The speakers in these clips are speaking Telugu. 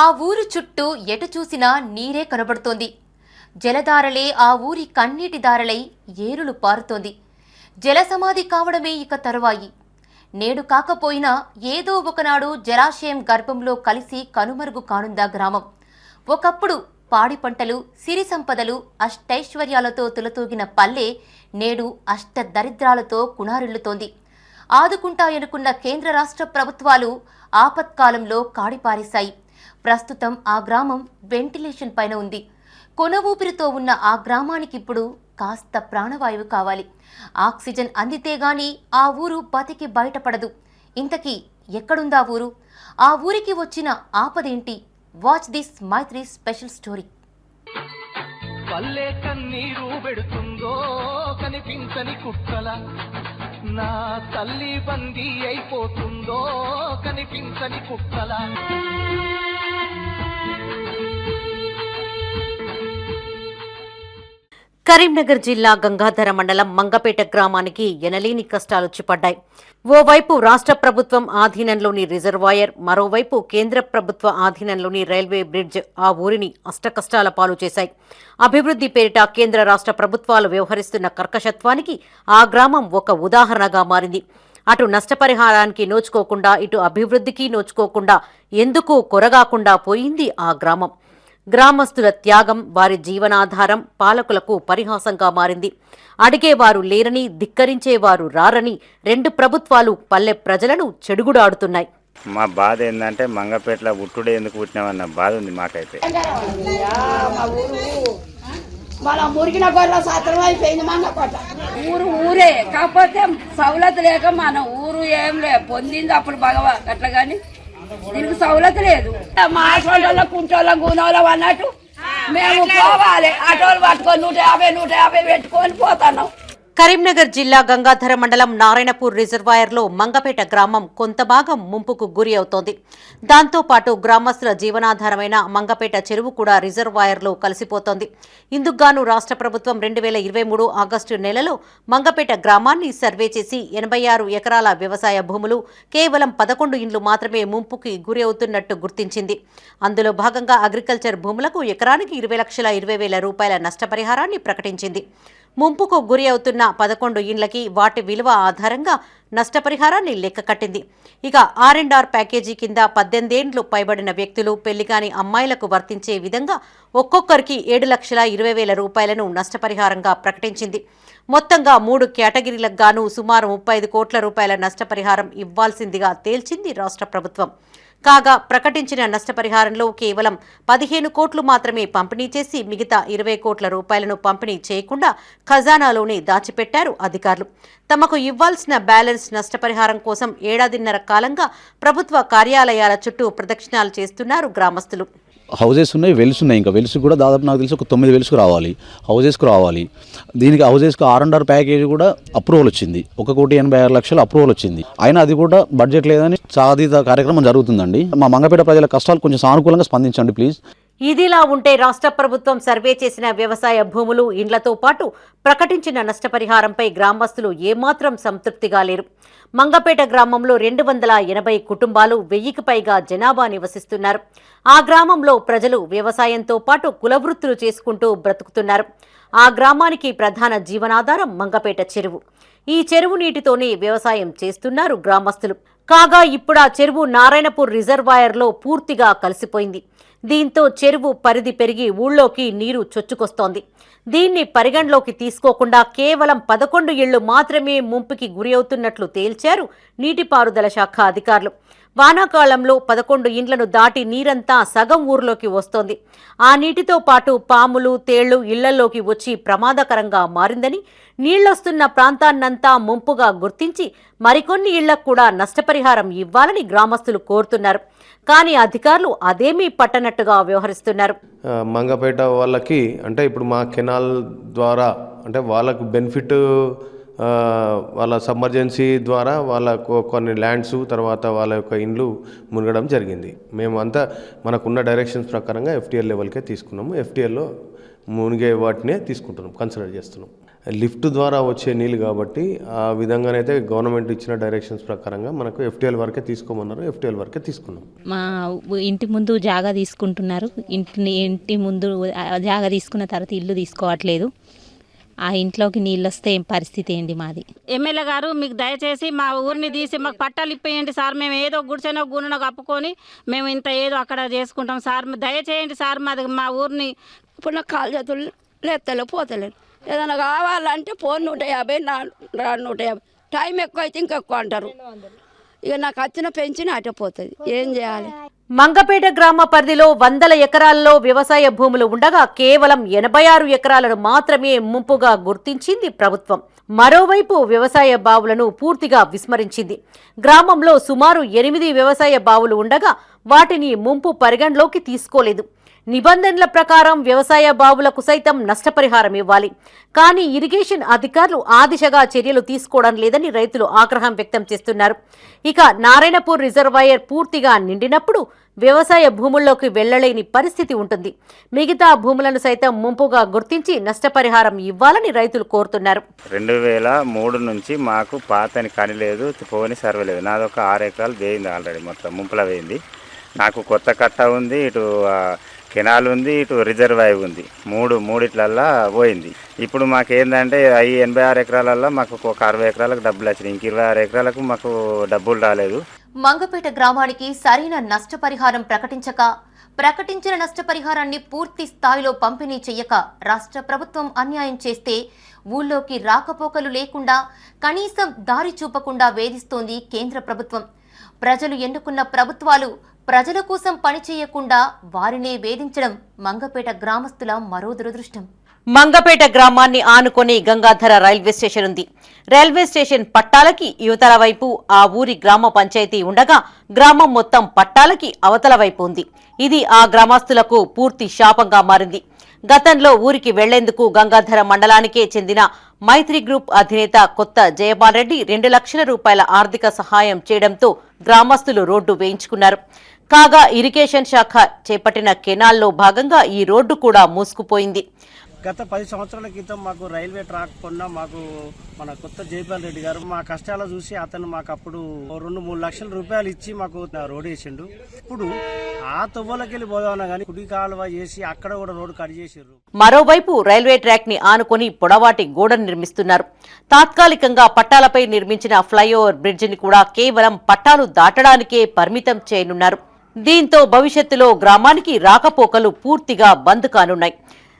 ఆ ఊరు చుట్టూ ఎటు చూసినా నీరే కనబడుతోంది. జలధారలే ఆ ఊరి కన్నీటి దారలై ఏరులు పారుతోంది. జలసమాధి కావడమే ఇక తరువాయి. నేడు కాకపోయినా ఏదో ఒకనాడు జలాశయం గర్భంలో కలిసి కనుమరుగు కానుందా గ్రామం. ఒకప్పుడు పాడి పంటలు సిరి సంపదలు అష్టైశ్వర్యాలతో తులతూగిన పల్లె నేడు అష్ట దరిద్రాలతో కునారిల్లుతోంది. ఆదుకుంటాయనుకున్న కేంద్ర రాష్ట్ర ప్రభుత్వాలు ఆపత్కాలంలో కాడిపారేశాయి. ప్రస్తుతం ఆ గ్రామం వెంటిలేషన్ పైన ఉంది. కొన ఊపిరితో ఉన్న ఆ గ్రామానికి ఇప్పుడు కాస్త ప్రాణవాయువు కావాలి. ఆక్సిజన్ అందితే గాని ఆ ఊరు బతికి బయటపడదు. ఇంతకీ ఎక్కడుందా ఊరు? ఆ ఊరికి వచ్చిన ఆపదేంటి? Watch this Maitri special story. పల్లె కన్నీరు పెడుతుందో కనిపించని కుక్కల నా తల్లి బందీ అయిపోతుందో కనిపించని కుక్కలా. కరీంనగర్ జిల్లా గంగాధర మండలం మంగపేట గ్రామానికి ఎనలేని కష్టాలొచ్చి పడ్డాయి ఓవైపు రాష్ట్ర ప్రభుత్వం ఆధీనంలోని రిజర్వాయర్ మరోవైపు కేంద్ర ప్రభుత్వ ఆధీనంలోని రైల్వే బ్రిడ్జ్ ఆ ఊరిని అష్టకష్టాల పాలు చేశాయి. అభివృద్ధి పేరిట కేంద్ర రాష్ట్ర ప్రభుత్వాలు వ్యవహరిస్తున్న కర్కశత్వానికి ఆ గ్రామం ఒక ఉదాహరణగా మారింది. అటు నష్టపరిహారానికి నోచుకోకుండా ఇటు అభివృద్ధికి నోచుకోకుండా ఎందుకు కొరగాకుండా పోయింది ఆ గ్రామం? గ్రామస్తుల త్యాగం వారి జీవనాధారం పాలకులకు పరిహాసంగా మారింది. అడిగేవారు లేరని ధిక్కరించేవారు రారని రెండు ప్రభుత్వాలు పల్లె ప్రజలను చెడుగుడాడుతున్నాయి. మా బాధ ఏంటంటే మంగపేటలో పుట్టుడే ఎందుకు పుట్టినామన్న బాధ ఉంది మాకైతే. మన మురిగిన గొర్రెల సాత్రం అయిపోయింది మంగపట్ట ఊరు ఊరే కాకపోతే సౌలత లేక మన ఊరు ఏం లే పొందింది అప్పుడు భగవ అట్లా గాని దీనికి సౌలత లేదు. మా ఆటోళ్ళ కుంటోళ్ళ గుణోళ్ళం అన్నట్టు మేము పోవాలి. ఆటోలు పట్టుకొని నూట యాభై నూట యాభై పెట్టుకొని పోతున్నాం. కరీంనగర్ జిల్లా గంగాధర మండలం నారాయణపూర్ రిజర్వాయర్లో మంగపేట గ్రామం కొంత భాగం ముంపుకు గురి అవుతోంది. దాంతో పాటు గ్రామస్తుల జీవనాధారమైన మంగపేట చెరువు కూడా రిజర్వాయర్లో కలిసిపోతోంది. ఇందుకుగాను రాష్ట్ర ప్రభుత్వం రెండు వేల ఇరవై మూడు ఆగస్టు నెలలో మంగపేట గ్రామాన్ని సర్వే చేసి ఎనభై ఆరు ఎకరాల వ్యవసాయ భూములు కేవలం పదకొండు ఇండ్లు మాత్రమే ముంపుకి గురి అవుతున్నట్టు గుర్తించింది. అందులో భాగంగా అగ్రికల్చర్ భూములకు ఎకరానికి ఇరవై లక్షల ఇరవై వేల రూపాయల నష్టపరిహారాన్ని ప్రకటించింది. ముంపుకు గురి అవుతున్న పదకొండు ఇండ్లకి వాటి విలువ ఆధారంగా నష్టపరిహారాన్ని లెక్క కట్టింది. ఇక ఆర్ అండ్ ఆర్ ప్యాకేజీ కింద పద్దెనిమిదేండ్లు పైబడిన వ్యక్తులు పెళ్ళికాని అమ్మాయిలకు వర్తించే విధంగా ఒక్కొక్కరికి ఏడు లక్షల ఇరవై వేల రూపాయలను నష్టపరిహారంగా ప్రకటించింది. మొత్తంగా మూడు కేటగిరీలకు గాను సుమారు ముప్పై ఐదు కోట్ల రూపాయల నష్టపరిహారం ఇవ్వాల్సిందిగా తేల్చింది రాష్ట్ర ప్రభుత్వం. కాగా ప్రకటించిన నష్టపరిహారంలో కేవలం పదిహేను కోట్లు మాత్రమే పంపిణీ చేసి మిగతా ఇరవై కోట్ల రూపాయలను పంపిణీ చేయకుండా ఖజానాలోనే దాచిపెట్టారు అధికారులు. తమకు ఇవ్వాల్సిన బ్యాలెన్స్ నష్టపరిహారం కోసం ఏడాదిన్నర కాలంగా ప్రభుత్వ కార్యాలయాల చుట్టూ ప్రదక్షిణాలు చేస్తున్నారు గ్రామస్తులు. హౌజెస్ ఉన్నాయి వెల్స్ ఉన్నాయి. ఇంకా వెల్స్ కూడా దాదాపు నాకు తెలిసి ఒక తొమ్మిది వెల్స్కు రావాలి. హౌజెస్కు రావాలి. దీనికి హౌజెస్కి ఆర్ అండ్ ఆర్ ప్యాకేజ్ కూడా అప్రూవల్ వచ్చింది. ఒక కోటి ఎనభై ఆరు లక్షలు అప్రూవల్ వచ్చింది. అయినా అది కూడా బడ్జెట్ లేదని సాధిత కార్యక్రమం జరుగుతుందండి. మా మంగపేట ప్రజల కష్టాలు కొంచెం సానుకూలంగా స్పందించండి ప్లీజ్. ఇదిలా ఉంటే రాష్ట్ర ప్రభుత్వం సర్వే చేసిన వ్యవసాయ భూములు ఇండ్లతో పాటు ప్రకటించిన నష్టపరిహారంపై గ్రామస్తులు ఏమాత్రం సంతృప్తిగా లేరు. మంగపేట గ్రామంలో రెండు వందల ఎనభై కుటుంబాలు వెయ్యికి పైగా జనాభా నివసిస్తున్నారు. ఆ గ్రామంలో ప్రజలు వ్యవసాయంతో పాటు కులవృత్తులు చేసుకుంటూ బ్రతుకుతున్నారు. ఆ గ్రామానికి ప్రధాన జీవనాధారం మంగపేట చెరువు. ఈ చెరువు నీటితోనే వ్యవసాయం చేస్తున్నారు గ్రామస్తులు. కాగా ఇప్పుడా చెరువు నారాయణపూర్ రిజర్వాయర్లో పూర్తిగా కలిసిపోయింది. దీంతో చెరువు పరిధి పెరిగి ఊళ్ళోకి నీరు చొచ్చుకొస్తోంది. దీన్ని పరిగణలోకి తీసుకోకుండా కేవలం పదకొండు ఇళ్ళు మాత్రమే ముంపుకి గురి అవుతున్నట్లు తేల్చారు నీటిపారుదల శాఖ అధికారులు. వానాకాలంలో పదకొండు ఇండ్లను దాటి నీరంతా సగం ఊర్లోకి వస్తోంది. ఆ నీటితో పాటు పాములు తేళ్ళు ఇళ్ళలోకి వచ్చి ప్రమాదకరంగా మారిందని నీళ్ళొస్తున్న ప్రాంతాన్నంతా ముంపుగా గుర్తించి మరికొన్ని ఇళ్ళకు కూడా నష్టపరిహారం ఇవ్వాలని గ్రామస్తులు కోరుతున్నారు. కానీ అధికారులు అదేమీ పట్టనట్టుగా వ్యవహరిస్తున్నారు. మంగపేట వాళ్ళకి అంటే ఇప్పుడు మా కెనాల్ ద్వారా అంటే వాళ్ళకు బెనిఫిట్ వాళ్ళ సమర్జెన్సీ ద్వారా వాళ్ళ కొన్ని ల్యాండ్స్ తర్వాత వాళ్ళ యొక్క ఇండ్లు మునగడం జరిగింది. మేము అంతా మనకున్న డైరెక్షన్స్ ప్రకారంగా ఎఫ్టీఎల్ లెవెల్కే తీసుకున్నాము. ఎఫ్టీఎల్లో మునిగే వాటినే తీసుకుంటున్నాం కన్సిడర్ చేస్తున్నాం. లిఫ్ట్ ద్వారా వచ్చే నీళ్ళు కాబట్టి ఆ విధంగానైతే గవర్నమెంట్ ఇచ్చిన డైరెక్షన్స్ ప్రకారంగా మనకు ఎఫ్టీఎల్ వరకే తీసుకోమన్నారు ఎఫ్టీఎల్ వరకే తీసుకున్నాం. మా ఇంటి ముందు జాగా తీసుకుంటున్నారు. ఇంటి ఇంటి ముందు ఆ జాగా తీసుకున్న తర్వాత ఇల్లు తీసుకోవట్లేదు. ఆ ఇంట్లోకి నీళ్ళు వస్తే ఏం పరిస్థితి ఏంటి మాది? ఎమ్మెల్యే గారు మీకు దయచేసి మా ఊరిని తీసి మాకు పట్టాలు ఇప్పేయండి సార్. మేము ఏదో గుడిసెనో గుణనో కప్పుకొని మేము ఇంత ఏదో అక్కడ చేసుకుంటాం సార్. దయచేయండి సార్ మాది మా ఊరిని ఇప్పుడు నాకు కాలు చేతులు లేస్తలే పోతలేను ఏదైనా కావాలంటే ఫోన్ నూట యాభై నా నూట యాభై. టైం ఎక్కువ అయితే ఇంకా ఎక్కువ అంటారు. ఇక నాకు వచ్చిన పెంచిన అటుపోతుంది ఏం చేయాలి? మంగపేట గ్రామ పరిధిలో వందల ఎకరాల్లో వ్యవసాయ భూములు ఉండగా కేవలం ఎనభై ఆరు ఎకరాలను మాత్రమే ముంపుగా గుర్తించింది ప్రభుత్వం. మరోవైపు వ్యవసాయ బావులను పూర్తిగా విస్మరించింది. గ్రామంలో సుమారు ఎనిమిది వ్యవసాయ బావులు ఉండగా వాటిని ముంపు పరిగణలోకి తీసుకోలేదు. నిబంధనల ప్రకారం వ్యవసాయ బావులకు సైతం నష్టపరిహారం ఇవ్వాలి. కానీ ఇరిగేషన్ అధికారులు ఆ దిశగా చర్యలు తీసుకోవడం లేదని రైతులు ఆగ్రహం వ్యక్తం చేస్తున్నారు. ఇక నారాయణపూర్ రిజర్వాయర్ పూర్తిగా నిండినప్పుడు వ్యవసాయ భూముల్లోకి వెళ్ళలేని పరిస్థితి ఉంటుంది. మిగతా భూములను సైతం ముంపుగా గుర్తించి నష్టపరిహారం ఇవ్వాలని రైతులు కోరుతున్నారు. రెండు వేల మూడు నుంచి మాకు పాతని కని లేదు పోని సర్వే లేదు. నాదొక ఆరు ఎకరాలు వేయింది ఆల్రెడీ మొత్తం ముంపుల వేయింది. నాకు కొత్త కట్ట ఉంది ఇటు కెనాల్ ఉంది ఇటు రిజర్వాయర్ ఉంది. మూడు మూడిట్లల్లా పోయింది. ఇప్పుడు మాకు ఏంటంటే ఈ ఎనభై ఆరు ఎకరాలల్లో మాకు ఒక అరవై ఎకరాలకు డబ్బులు వచ్చినాయి. ఇంక ఇరవై ఆరు ఎకరాలకు మాకు డబ్బులు రాలేదు. మంగపేట గ్రామానికి సరైన నష్టపరిహారం ప్రకటించక ప్రకటించిన నష్టపరిహారాన్ని పూర్తి స్థాయిలో పంపిణీ చెయ్యక రాష్ట్ర ప్రభుత్వం అన్యాయం చేస్తే ఊళ్ళోకి రాకపోకలు లేకుండా కనీసం దారి చూపకుండా వేధిస్తోంది కేంద్ర ప్రభుత్వం. ప్రజలు ఎన్నుకున్న ప్రభుత్వాలు ప్రజల కోసం పనిచేయకుండా వారినే వేధించడం మంగపేట గ్రామస్తుల మరో దురదృష్టం. మంగపేట గ్రామాన్ని ఆనుకొని గంగాధర రైల్వే స్టేషన్ ఉంది. రైల్వే స్టేషన్ పట్టాలకి యువతల వైపు ఆ ఊరి గ్రామ పంచాయతీ ఉండగా గ్రామం మొత్తం పట్టాలకి అవతల వైపు ఉంది. ఇది ఆ గ్రామస్తులకు పూర్తి శాపంగా మారింది. గతంలో ఊరికి వెళ్ళేందుకు గంగాధర మండలానికే చెందిన మైత్రి గ్రూప్ అధినేత కొత్త జయపాల్ రెడ్డి రెండు లక్షల రూపాయల ఆర్థిక సహాయం చేయడంతో గ్రామస్తులు రోడ్డు వేయించుకున్నారు. కాగా ఇరిగేషన్ శాఖ చేపట్టిన కెనాల్లో భాగంగా ఈ రోడ్డు కూడా మూసుకుపోయింది. గత పది సంవత్సరాల క్రితం మాకు రైల్వే ట్రాక్ కొన్న మాకు మన కొత్త జైపాల్ రెడ్డి గారు మా కష్టాలు చూసి అతను మాకు అప్పుడు రెండు మూడు లక్షల రూపాయలు ఇచ్చి మాకు రోడ్ వేసిండు. ఇప్పుడు ఆ తువ్వలకెళ్ళి పోదామన్నా కానీ కుడి కాలువ చేసి అక్కడ కూడా రోడ్డు కట్ చేసిర్రు. మరోవైపు రైల్వే ట్రాక్ని ఆనుకొని పొడవాటి గోడను నిర్మిస్తున్నారు. తాత్కాలికంగా పట్టాలపై నిర్మించిన ఫ్లైఓవర్ బ్రిడ్జిని కూడా కేవలం పట్టాలు దాటడానికే పరిమితం చేయనున్నారు. దీంతో భవిష్యత్తులో గ్రామానికి రాకపోకలు పూర్తిగా బంద్ కానున్నాయి.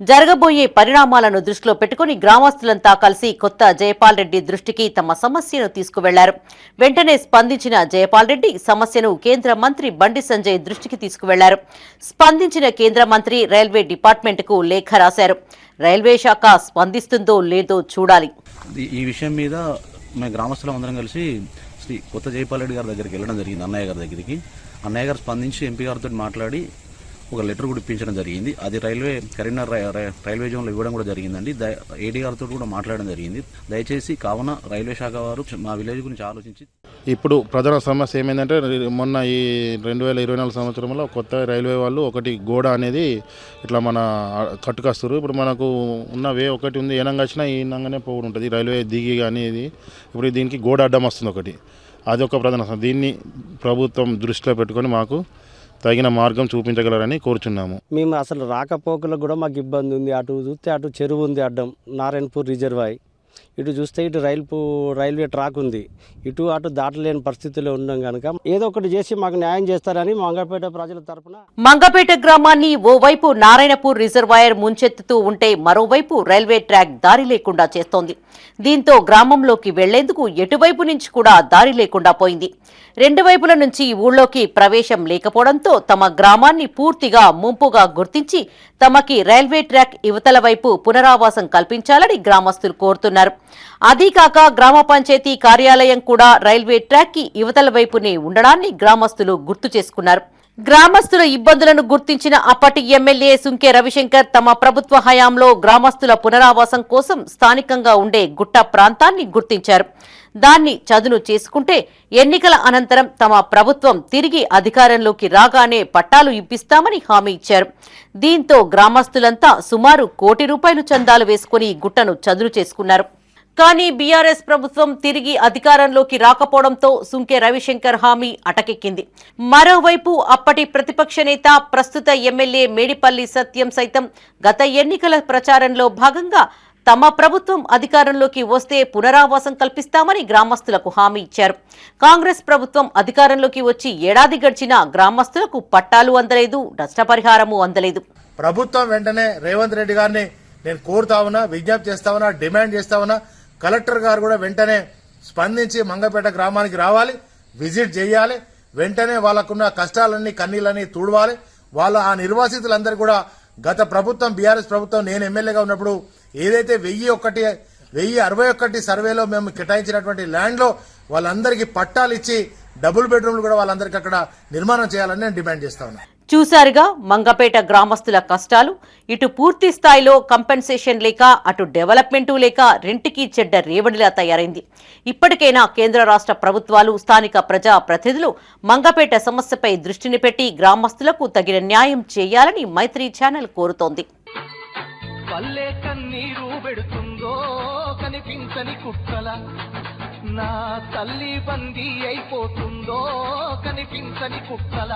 జరగబోయే పరిణామాలను దృష్టిలో పెట్టుకుని గ్రామస్తులంతా కలిసి కొత్త జయపాల్ రెడ్డి దృష్టికి తమ సమస్యను తీసుకువెళ్ళారు. వెంటనే స్పందించిన జయపాల్ రెడ్డి సమస్యను కేంద్ర మంత్రి బండి సంజయ్ దృష్టికి తీసుకువెళ్ళారు. స్పందించిన కేంద్ర మంత్రి రైల్వే డిపార్ట్మెంట్కు లేఖ రాశారు. రైల్వే శాఖ స్పందిస్తుందో లేదో చూడాలి. ఈ విషయం మీద మేము గ్రామస్తులం అందరం కలిసి శ్రీ కొత్త జైపాల్రెడ్డి గారి దగ్గరికి వెళ్ళడం జరిగింది అన్నయ్య గారి దగ్గరికి. అన్నయ్య గారు స్పందించి ఎంపీ గారితో మాట్లాడి ఒక లెటర్ కూడా ఇప్పించడం జరిగింది. అది రైల్వే కరీంనగర్ రై- రైల్వే జోన్లో ఇవ్వడం కూడా జరిగిందండి. ద- ఏడీ గారితో కూడా మాట్లాడడం జరిగింది. దయచేసి కావున రైల్వే శాఖ వారు మా విలేజ్ గురించి ఆలోచించి ఇప్పుడు ప్రధాన సమస్య ఏమైందంటే మొన్న ఈ రెండు వేల ఇరవై నాలుగు సంవత్సరంలో కొత్త రైల్వే వాళ్ళు ఒకటి గోడ అనేది ఇట్లా మన కట్టుకొస్తారు ఇప్పుడు మనకు ఉన్న వే ఒకటి ఉంది ఏనంగా వచ్చినా ఈనంగానే పోవడం ఉంటుంది. రైల్వే దిగి కానీ ఇది ఇప్పుడు దీనికి గోడ అడ్డం వస్తుంది ఒకటి. అది ఒక ప్రధాన సమస్య. దీన్ని ప్రభుత్వం దృష్టిలో పెట్టుకొని మాకు తగిన మార్గం చూపించగలరని కోరుచున్నాము. మేము అసలు రాకపోకలకు కూడా మాకు ఇబ్బంది ఉంది. అటు చూస్తే అటు చెరువు ఉంది అడ్డం నారాయణపూర్ రిజర్వాయ్. ఇటు చూస్తే ఇటు రైలు రైల్వే ట్రాక్ ఉంది. ఇటు అటు దాటలేని పరిస్థితిలో ఉన్నాం కనుక ఏదో ఒకటి చేసి మాకు న్యాయం చేస్తారని మంగపేట ప్రజల తరపున మంగపేట గ్రామాన్ని ఓవైపు నారాయణపూర్ రిజర్వాయర్ ముంచెత్తుతూ ఉంటే మరోవైపు రైల్వే ట్రాక్ దారి లేకుండా చేస్తోంది. దీంతో గ్రామంలోకి వెళ్ళేందుకు ఎటువైపు నుంచి కూడా దారి లేకుండా పోయింది. రెండు వైపుల నుంచి ఊళ్ళోకి ప్రవేశం లేకపోవడంతో తమ గ్రామాన్ని పూర్తిగా ముంపుగా గుర్తించి తమకి రైల్వే ట్రాక్ యువతల వైపు పునరావాసం కల్పించాలని గ్రామస్తులు కోరుతున్నారు. అదీకాక గ్రామ పంచాయతీ కార్యాలయం కూడా రైల్వే ట్రాక్కి యువతల వైపునే ఉండడాన్ని గ్రామస్తులు గుర్తు చేసుకున్నారు. గ్రామస్తుల ఇబ్బందులను గుర్తించిన అప్పటి ఎమ్మెల్యే సుంకే రవిశంకర్ తమ ప్రభుత్వ హయాంలో గ్రామస్తుల పునరావాసం కోసం స్థానికంగా ఉండే గుట్ట ప్రాంతాన్ని గుర్తించారు. దాన్ని చదును చేసుకుంటే ఎన్నికల అనంతరం తమ ప్రభుత్వం తిరిగి అధికారంలోకి రాగానే పట్టాలు ఇప్పిస్తామని హామీ ఇచ్చారు. దీంతో గ్రామస్తులంతా సుమారు కోటి రూపాయలు చందాలు వేసుకుని గుట్టను చదును చేసుకున్నారు. కానీ బీఆర్ఎస్ ప్రభుత్వం తిరిగి అధికారంలోకి రాకపోవడంతో సుంకే రవిశంకర్ హామీ అటకెక్కింది. మరోవైపు అప్పటి ప్రతిపక్ష నేత ప్రస్తుత ఎమ్మెల్యే మేడిపల్లి సత్యం సైతం గత ఎన్నికల ప్రచారంలో భాగంగా తమ ప్రభుత్వం అధికారంలోకి వస్తే పునరావాసం కల్పిస్తామని గ్రామస్తులకు హామీ ఇచ్చారు. కాంగ్రెస్ ప్రభుత్వం అధికారంలోకి వచ్చి ఏడాది గడిచినా గ్రామస్తులకు పట్టాలు అందలేదు నష్టపరిహారము అందలేదు. ప్రభుత్వం వెంటనే రేవంత్ రెడ్డి గారిని నేను కోరుతా ఉన్నా విజ్ఞప్తి చేస్తా ఉన్నా డిమాండ్ చేస్తా ఉన్నా కలెక్టర్ గారు కూడా వెంటనే స్పందించి మంగపేట గ్రామానికి రావాలి విజిట్ చేయాలి వెంటనే వాళ్ళకున్న కష్టాలన్నీ కన్నీళ్ళని తుడవాలి. వాళ్ళ ఆ నిర్వాసితులందరూ కూడా గత ప్రభుత్వం బీఆర్ఎస్ ప్రభుత్వం నేను ఎమ్మెల్యేగా ఉన్నప్పుడు ఏదైతే వెయ్యి ఒకటి వెయ్యి అరవై ఒకటి సర్వేలో మేము కేటాయించినటువంటి ల్యాండ్లో వాళ్ళందరికీ పట్టాలు ఇచ్చి డబుల్ బెడ్రూమ్లు కూడా వాళ్ళందరికీ అక్కడ నిర్మాణం చేయాలని నేను డిమాండ్ చేస్తా ఉన్నాను చూశారుగా మంగపేట గ్రామస్తుల కష్టాలు. ఇటు పూర్తి స్థాయిలో కంపెన్సేషన్ లేక అటు డెవలప్మెంటు లేక రెంటికి చెడ్డ రేవడిలా తయారైంది. ఇప్పటికైనా కేంద్ర రాష్ట్ర ప్రభుత్వాలు స్థానిక ప్రజా ప్రతినిధులు మంగపేట సమస్యపై దృష్టిని పెట్టి గ్రామస్తులకు తగిన న్యాయం చేయాలని మైత్రి ఛానల్ కోరుతోంది. కనిపించని కుక్కల. నా తల్లి బందీ అయిపోతుందో కనిపించని కుక్కల.